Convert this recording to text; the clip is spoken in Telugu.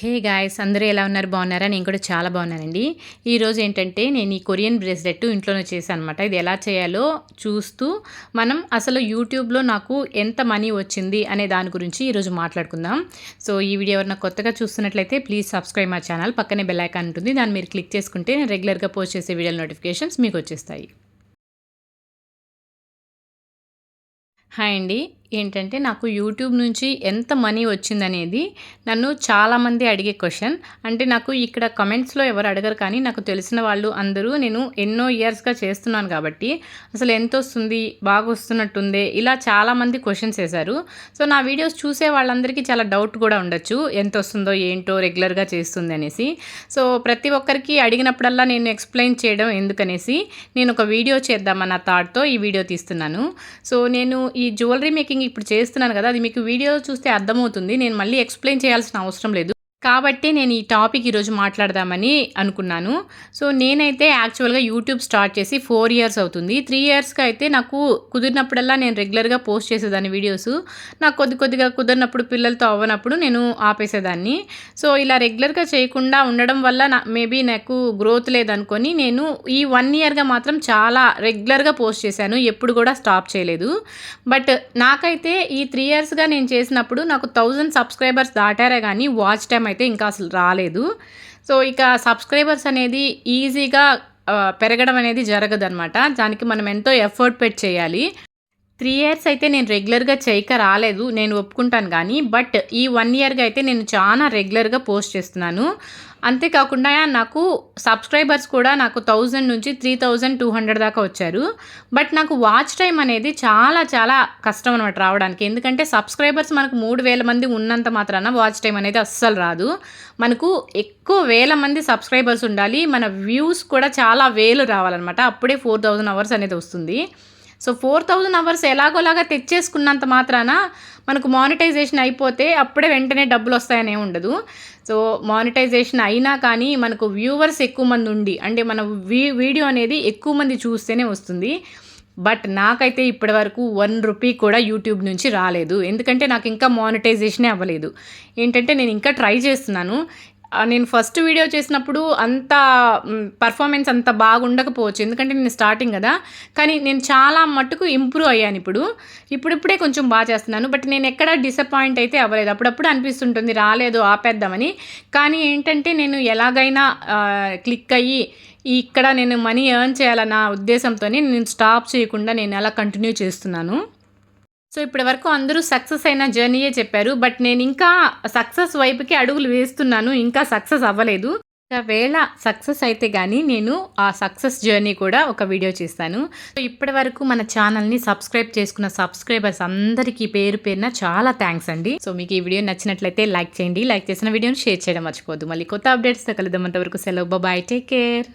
హే గాయస్ అందరూ ఎలా ఉన్నారు? బాగున్నారా? నేను కూడా చాలా బాగున్నానండి. ఈరోజు ఏంటంటే నేను ఈ కొరియన్ బ్రేస్లెట్ ఇంట్లోనే చేశాను అనమాట ఇది ఎలా చేయాలో చూస్తూ మనం అసలు యూట్యూబ్లో నాకు ఎంత మనీ వచ్చింది అనే దాని గురించి ఈరోజు మాట్లాడుకుందాం. సో ఈ వీడియో ఎవరైనా కొత్తగా చూస్తున్నట్లయితే ప్లీజ్ సబ్స్క్రైబ్ మా ఛానల్. పక్కనే బెల్ ఐకాన్ ఉంటుంది. దాన్ని మీరు క్లిక్ చేసుకుంటే నేను రెగ్యులర్గా పోస్ట్ చేసే వీడియో నోటిఫికేషన్స్ మీకు వచ్చేస్తాయి. హాయ్ అండి. ఏంటంటే నాకు యూట్యూబ్ నుంచి ఎంత మనీ వచ్చిందనేది నన్ను చాలామంది అడిగే క్వశ్చన్. అంటే నాకు ఇక్కడ కమెంట్స్లో ఎవరు అడగరు కానీ నాకు తెలిసిన వాళ్ళు అందరూ నేను ఎన్నో ఇయర్స్గా చేస్తున్నాను కాబట్టి అసలు ఎంత వస్తుంది బాగా వస్తున్నట్టుందే ఇలా చాలామంది క్వశ్చన్స్ వేశారు. సో నా వీడియోస్ చూసే వాళ్ళందరికీ చాలా డౌట్ కూడా ఉండొచ్చు. ఎంత వస్తుందో ఏంటో రెగ్యులర్గా చేస్తుంది అనేసి. సో ప్రతి ఒక్కరికి అడిగినప్పుడల్లా నేను ఎక్స్ప్లెయిన్ చేయడం ఎందుకనేసి నేను ఒక వీడియో చేద్దామన్న థాట్తో ఈ వీడియో తీస్తున్నాను. సో నేను ఈ జ్యువెలరీ మేకింగ్ ఎడిటింగ్ ఇప్పుడు చేస్తున్నాను కదా అది మీకు వీడియో చూస్తే అర్థమవుతుంది. నేను మళ్ళీ ఎక్స్ప్లెయిన్ చేయాల్సిన అవసరం లేదు. కాబట్టి నేను ఈ టాపిక్ ఈరోజు మాట్లాడదామని అనుకున్నాను. సో నేనైతే యాక్చువల్గా యూట్యూబ్ స్టార్ట్ చేసి ఫోర్ ఇయర్స్ అవుతుంది. త్రీ ఇయర్స్కి అయితే నాకు కుదిరినప్పుడల్లా నేను రెగ్యులర్గా పోస్ట్ చేసేదాన్ని వీడియోస్. నాకు కొద్ది కొద్దిగా కుదిరినప్పుడు పిల్లలతో అవ్వనప్పుడు నేను ఆపేసేదాన్ని. సో ఇలా రెగ్యులర్గా చేయకుండా ఉండడం వల్ల నా మేబీ నాకు గ్రోత్ లేదనుకొని నేను ఈ వన్ ఇయర్గా మాత్రం చాలా రెగ్యులర్గా పోస్ట్ చేశాను. ఎప్పుడు కూడా స్టాప్ చేయలేదు. బట్ నాకైతే ఈ త్రీ ఇయర్స్గా నేను చేసినప్పుడు నాకు థౌజండ్ సబ్స్క్రైబర్స్ దాటారే కానీ వాచ్ టైం అయితే ఇంకా అసలు రాలేదు. సో ఇక సబ్స్క్రైబర్స్ అనేది ఈజీగా పెరగడం అనేది జరగదనమాట దానికి మనం ఎంతో ఎఫర్ట్ పెట్టి చేయాలి. త్రీ ఇయర్స్ అయితే నేను రెగ్యులర్గా చేయక రాలేదు నేను ఒప్పుకుంటాను కానీ బట్ ఈ వన్ ఇయర్గా అయితే నేను చాలా రెగ్యులర్గా పోస్ట్ చేస్తున్నాను. అంతేకాకుండా నాకు సబ్స్క్రైబర్స్ కూడా నాకు థౌజండ్ నుంచి త్రీ థౌజండ్ టూ హండ్రెడ్ దాకా వచ్చారు. బట్ నాకు వాచ్ టైం అనేది చాలా చాలా కష్టం అనమాట రావడానికి. ఎందుకంటే సబ్స్క్రైబర్స్ మనకు మూడు వేల మంది ఉన్నంత మాత్రాన వాచ్ టైం అనేది అస్సలు రాదు. మనకు ఎక్కువ వేల మంది సబ్స్క్రైబర్స్ ఉండాలి. మన వ్యూస్ కూడా చాలా వేలు రావాలన్నమాట. అప్పుడే ఫోర్ థౌజండ్ అవర్స్ అనేది వస్తుంది. సో ఫోర్ థౌజండ్ అవర్స్ ఎలాగోలాగా తెచ్చేసుకున్నంత మాత్రాన మనకు మానిటైజేషన్ అయిపోతే అప్పుడే వెంటనే డబ్బులు వస్తాయనే ఉండదు. సో మానిటైజేషన్ అయినా కానీ మనకు వ్యూవర్స్ ఎక్కువ మంది ఉండి అంటే మన వీడియో అనేది ఎక్కువ మంది చూస్తేనే వస్తుంది. బట్ నాకైతే ఇప్పటి వరకు వన్ రూపీ కూడా యూట్యూబ్ నుంచి రాలేదు. ఎందుకంటే నాకు ఇంకా మానిటైజేషనే అవ్వలేదు. ఏంటంటే నేను ఇంకా ట్రై చేస్తున్నాను. నేను ఫస్ట్ వీడియో చేసినప్పుడు అంత పర్ఫార్మెన్స్ అంత బాగుండకపోవచ్చు. ఎందుకంటే నేను స్టార్టింగ్ కదా. కానీ నేను చాలా మట్టుకు ఇంప్రూవ్ అయ్యాను ఇప్పుడు. ఇప్పుడిప్పుడే కొంచెం బాగా చేస్తున్నాను. బట్ నేను ఎక్కడ డిసప్పాయింట్ అయితే అవ్వలేదు. అప్పుడప్పుడు అనిపిస్తుంటుంది రాలేదు ఆపేద్దామని. కానీ ఏంటంటే నేను ఎలాగైనా క్లిక్ అయ్యి ఇక్కడ నేను మనీ ఎర్న్ చేయాలన్న ఉద్దేశంతో నేను స్టాప్ చేయకుండా నేను ఎలా కంటిన్యూ చేస్తున్నాను. సో ఇప్పటి వరకు అందరూ సక్సెస్ అయిన జర్నీయే చెప్పారు. బట్ నేను ఇంకా సక్సెస్ వైపుకి అడుగులు వేస్తున్నాను. ఇంకా సక్సెస్ అవ్వలేదు. ఒకవేళ సక్సెస్ అయితే కానీ నేను ఆ సక్సెస్ జర్నీ కూడా ఒక వీడియో చేస్తాను. సో ఇప్పటి వరకు మన ఛానల్ని సబ్స్క్రైబ్ చేసుకున్న సబ్స్క్రైబర్స్ అందరికీ పేరు పేరున చాలా థ్యాంక్స్ అండి. సో మీకు ఈ వీడియో నచ్చినట్లయితే లైక్ చేయండి. లైక్ చేసిన వీడియోని షేర్ చేయడం మర్చిపోద్దు మళ్ళీ కొత్త అప్డేట్స్తో కలుద్దాం అంతవరకు సెలవు. బాయ్. Take care.